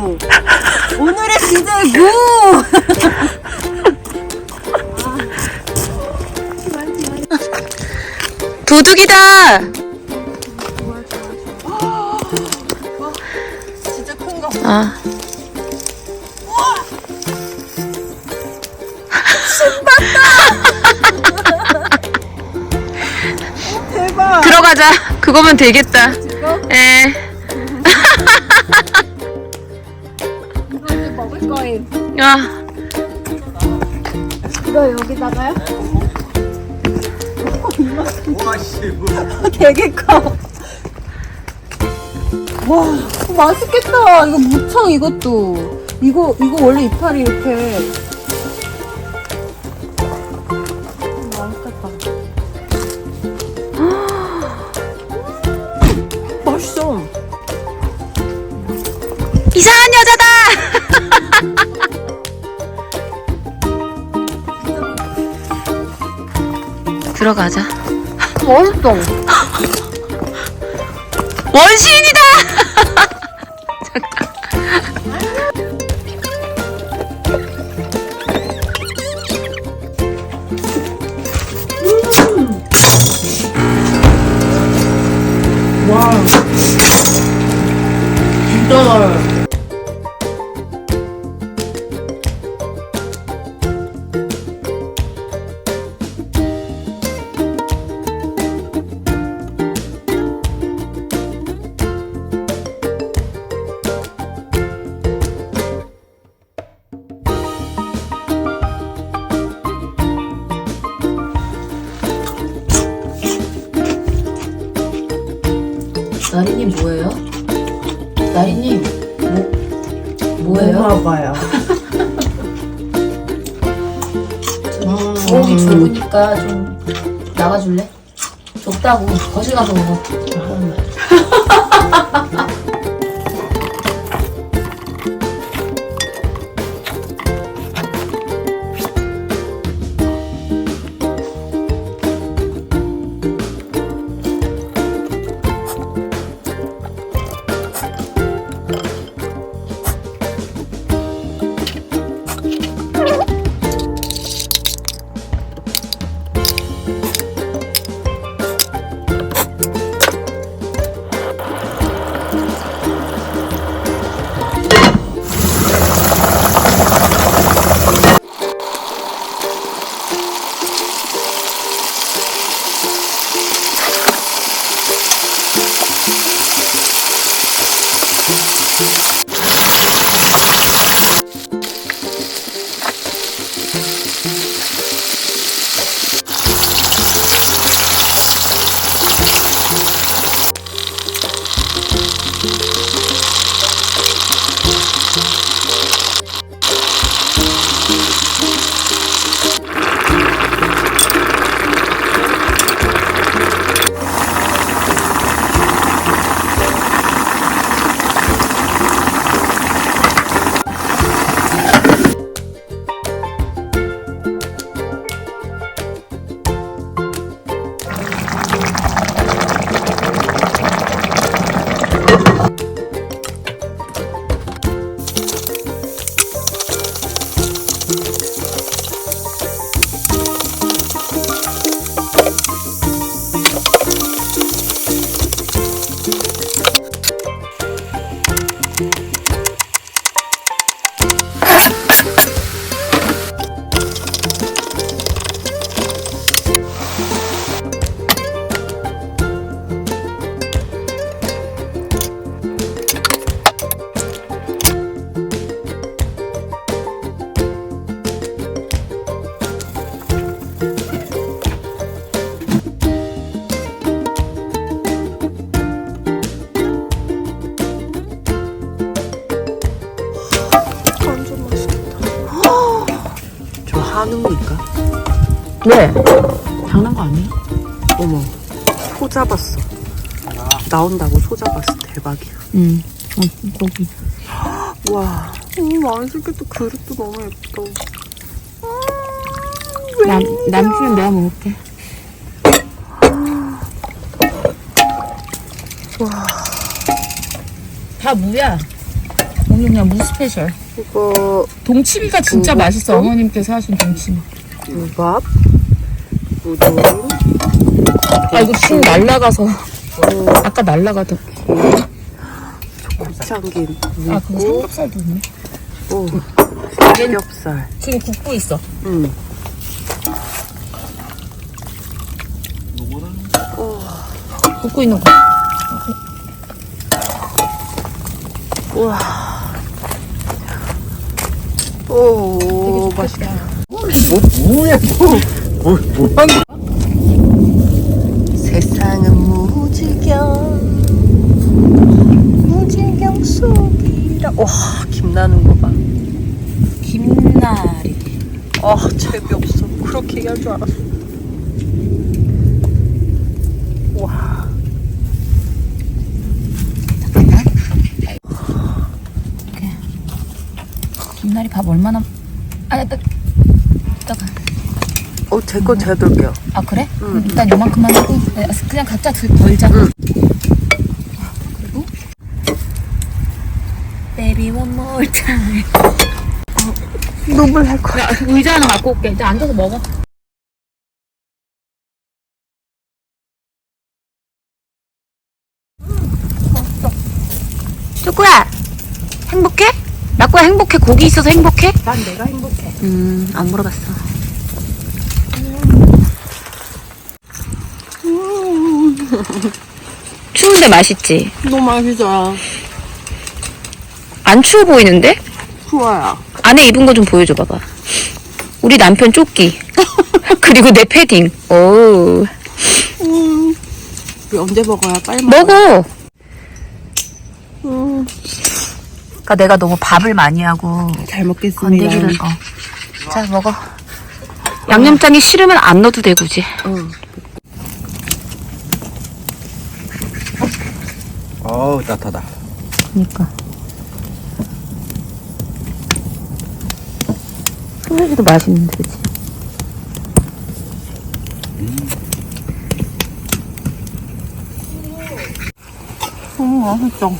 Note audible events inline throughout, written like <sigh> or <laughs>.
무. 오늘의 주제 무. <laughs> 도둑이다! 진짜 큰 거. 아, <laughs> 대박. 들어가자. 그거면 되겠다. 이 거임. 아, 이거 여기다가요? 와씨 뭐 되게 커. 와, 맛있겠다. 이거 무청 이것도. 이거 이거 원래 이파리 이렇게. 들어가자. 맛있어. <laughs> 원시인이다! 나리님 뭐예요? 나리님 뭐 뭐예요? 좀 부엌이 좁으니까 좀 나가줄래? 좁다고 거실 가서 먹어. 장난 거 아니야? 어머, 소 잡았어. 나온다고 소 잡았어. 대박이야. 음, 어, 고기. 와, 오, 맛있겠다. 그릇도 너무 예뻐. 남, 남주는 내가 먹을게. 와. 다 무야. 오늘 그냥 무 스페셜. 이거 동치미가 진짜 맛있어. 어머님께서 하신 동치미. 무밥, 우동, 아 이거 쑥 날라가서. 아까 날라가던. 곱창김, 아 그거 삼겹살도 있네. 오, 삼겹살. 지금 굽고 있어. 응. 굽고 있는 거. 오, 맛있다. 뭐 뭐야 뭐 뭐, 뭐? 세상은 무지경, 무지경 속이라. 와, 김나는 거 봐. 김나리. 아, 재미없어. 그렇게 얘기할 줄 알았어. 와. 김나리 밥 얼마나? 아, 딱, 딱. 어, 제거 제가 들게요. 아 그래? 그럼 일단 요만큼만 하고 네, 그냥 각자 들, 덜자. 그리고 Baby one more time. 눈물 날 거야. 나 의자 하나 갖고 올게. 이제 앉아서 먹어. 쪼꾸야 행복해? 나꾸야 행복해? 고기 있어서 행복해? 난 내가 행복해. 음, 안 물어봤어. <laughs> 추운데 맛있지? 너무 맛있어. 안 추워 보이는데? 좋아요. 안에 입은 거 좀 보여줘 봐봐. 우리 남편 조끼. <laughs> 그리고 내 패딩. 오. 우리 언제 먹어야 빨리 먹어. 먹어. 그러니까 내가 너무 밥을 많이 하고 잘 먹겠습니다. 건더기를 어. 자 먹어. 양념장이 싫으면 안 넣어도 돼 굳이. 응. 어우 따뜻하다 그니까. 소세지도 맛있는데 그치? 음, 맛있어.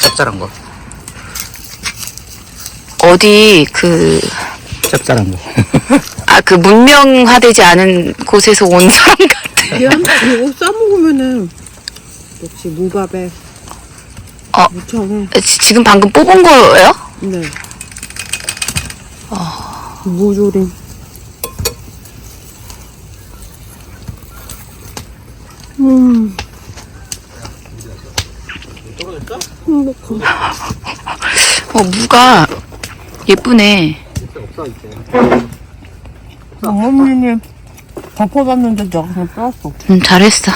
짭짤한 거 어디 그 짭짤한 거 아, 그 문명화되지 않은 곳에서 온 사람 같아. 얘한 이거 싸먹으면은 역시 무밥에 어. 무청에 지- 지금 방금 뽑은 거예요? 네. 무조림. 음. <laughs> 어, 무가 예쁘네. 어머님이 덮어봤는데 내가 그냥 빼왔어. 음, 잘했어.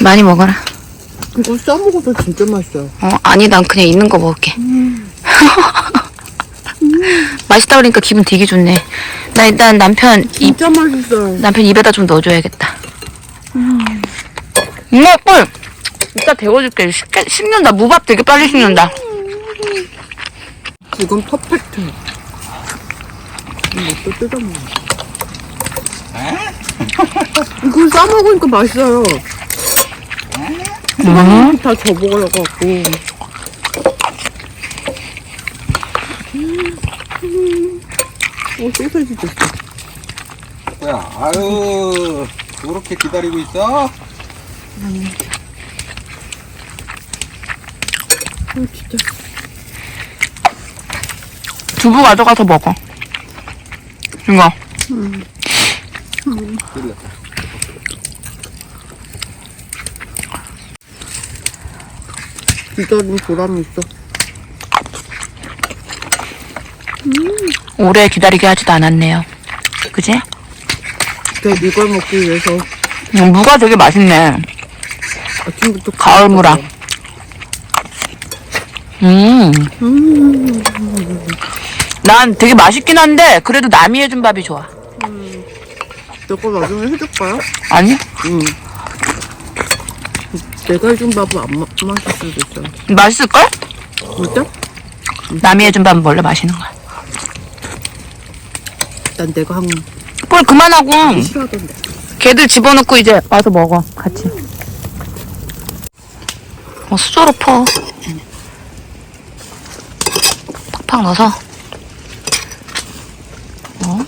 많이 먹어라. 이거 싸먹어도 진짜 맛있어요. 어, 아니, 난 그냥 있는 거 먹을게. <laughs> 맛있다 그러니까 기분 되게 좋네. 나 일단 남편 입, 진짜 맛있어요. 남편 입에다 좀 넣어줘야겠다. 엄마, 꿀! 이따 데워줄게. 식게, 식는다. 무밥 되게 빨리 식는다. 이건 퍼펙트. 이것도 뜯어먹어. 이걸 싸먹으니까 맛있어요. 음. 다 접어갖고. 어, 소세지도 있어. 뭐야 아유 그렇게 기다리고 있어? 어, 진짜. 두부 가져가서 먹어. 이거. 들렸다 기다린 보람이 있어. 오래 기다리게 하지도 않았네요. 그지? 내가 이걸 먹기 위해서 음, 무가 되게 맛있네. 아침부터 가을 무라. 음. 난 되게 맛있긴 한데, 그래도 남이 해준 밥이 좋아. 내가 나중에 해줄까요? 아니? 응. 내가 해준 밥은 안 마, 맛있을 수도 있어요. 맛있을걸? 진짜? 남이 해준 밥은 원래 맛있는 거야. 난 내가 한꼴 그만하고, 싫어하던데. 걔들 집어넣고 이제 와서 먹어, 같이. 어, 수저로 퍼. 팍팍 넣어서. 어?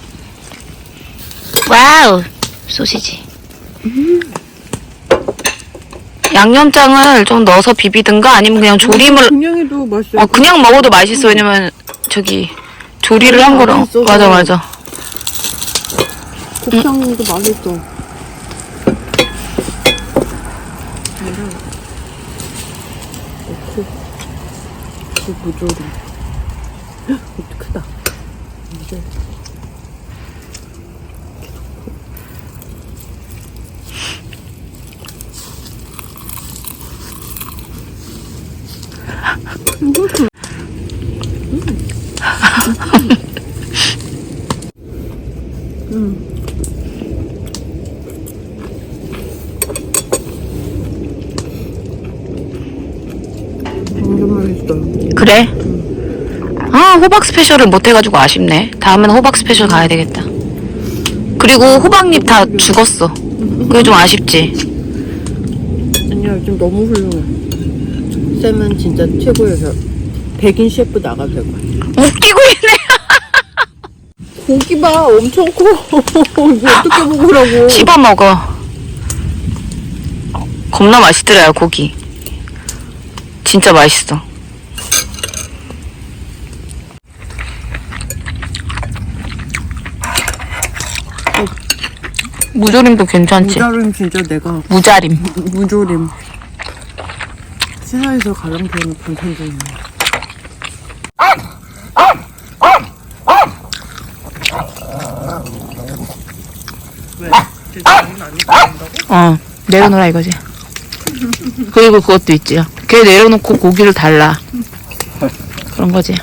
와우! 소시지. 양념장을 좀 넣어서 비비든가 아니면 그냥 조림을 그냥 해도 맛있어요. 어, 그냥 먹어도 맛있어. 왜냐면, 저기, 조리를 한 거라. 맛있어서. 맞아, 맞아. 곱창도 맛있어. 넣고 그 무조리. 헉, 이거 크다. 이제 완전 그래? 아, 호박 스페셜을 못 해가지고 아쉽네. 다음에는 호박 스페셜 가야 되겠다. 그리고 호박잎 다 죽었어. 그게 좀 아쉽지. 아니야, 지금 너무 훌륭해. 쌤은 진짜 최고여서 백인 셰프 나가도 될 거야. 웃기고 있네. <laughs> 고기 봐, 엄청 커. <laughs> 이거 어떻게 먹으라고. 씹어 먹어. 겁나 맛있더라요, 고기. 진짜 맛있어. 무조림도 괜찮지? 무자림 진짜 내가 무자림. 무조림. 세상에서 가장 좋아하는 반찬 중에 하나. 어, 내려놓으라 이거지. 그리고 그것도 있지요. 걔 내려놓고 고기를 달라. 그런 거지.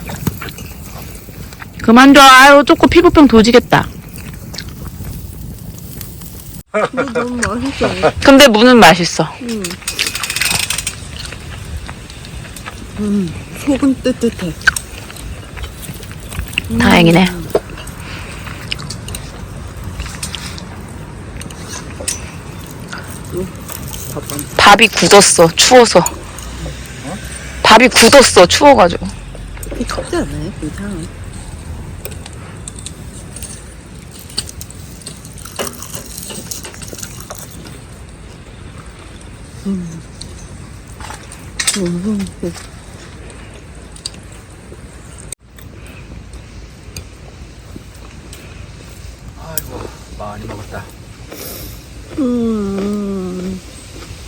그만 둬. 아유, 쪼꼬 피부병 도지겠다. 너무 맛있어. 근데 무는 맛있어. 속은 뜨뜻해. 다행이네. 밥이 굳었어. 추워서. 밥이 굳었어. 추워가지고. 그렇게 춥지 않아요? 괜찮아. 음. 너무 맛있어. 아이고 많이 먹었다. 음.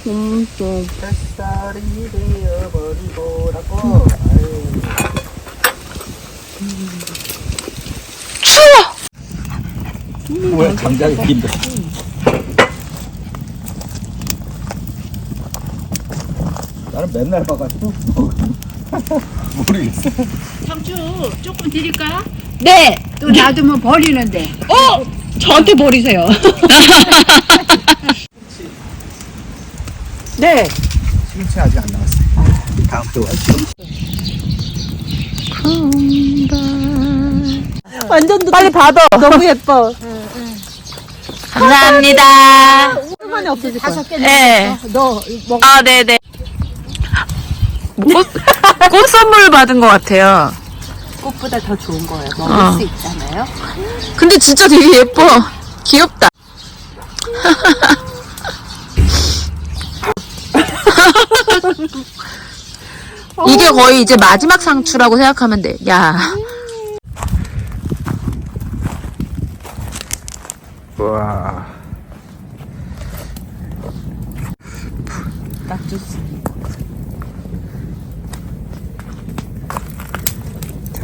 너무 맛있어. 뱃살이 되어버리고라고. 아유. 추워! 뭐야 장작이 긴데. 나는 맨날 봐가지고 모르겠어. 네! 또 놔두면 버리는데. 어! 저한테 버리세요. <laughs> 네. 시금치 아직 안 나왔어요. 다음 주 완전 빨리 받아. 너무 예뻐. 감사합니다. 얼마나 없어질 거야. 다섯 개 네. 너 먹. 아, 네네. 꽃, 꽃 선물 받은 것 같아요. 꽃보다 더 좋은 거예요. 먹을 어. 수 있잖아요. 근데 진짜 되게 예뻐. 귀엽다. <laughs> 이게 거의 이제 마지막 상추라고 생각하면 돼. 야. 와. 딱 좋지.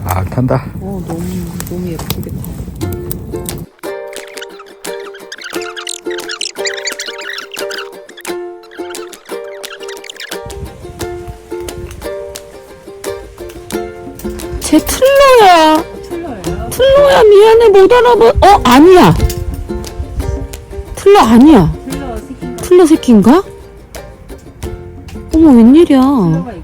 아 탄다. 어, 너무, 너무 예쁘겠다. 쟤 틀로야. 틀로야 미안해 못 알아봐. 어 아니야. 틀로 아니야. 틀로 새끼인가? 어머 웬일이야.